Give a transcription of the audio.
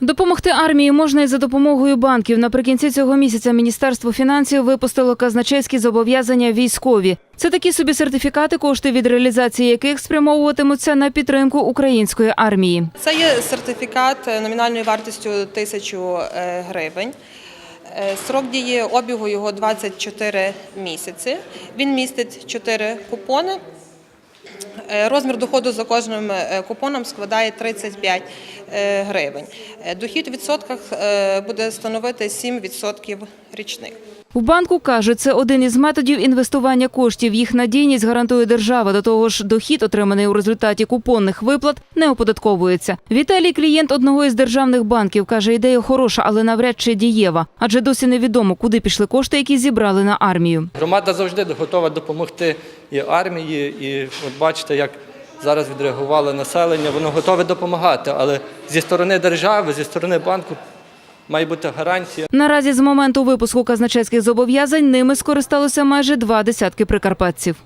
Допомогти армії можна і за допомогою банків. Наприкінці цього місяця Міністерство фінансів випустило казначейські зобов'язання військові. Це такі собі сертифікати, кошти від реалізації яких спрямовуватимуться на підтримку української армії. Це є сертифікат номінальною вартістю 1000 е, гривень. Е, Срок дії обігу його 24 місяці. Він містить 4 купони. Е, Розмір доходу за кожним е, купоном складає 35 е, гривень. Дохід у відсотках буде становити 7% річних. В банку кажуть, це один із методів інвестування коштів. Їх надійність гарантує держава. До того ж, дохід, отриманий у результаті купонних виплат, не оподатковується. Віталій, клієнт одного із державних банків, каже, ідея хороша, але навряд чи дієва. Адже досі невідомо, куди пішли кошти, які зібрали на армію. Громада завжди готова допомогти і армії, і от бачите, як зараз відреагувало населення, воно готове допомагати, але зі сторони держави, зі сторони банку має бути гарантія. Наразі з моменту випуску казначейських зобов'язань ними скористалося майже два десятки прикарпатців.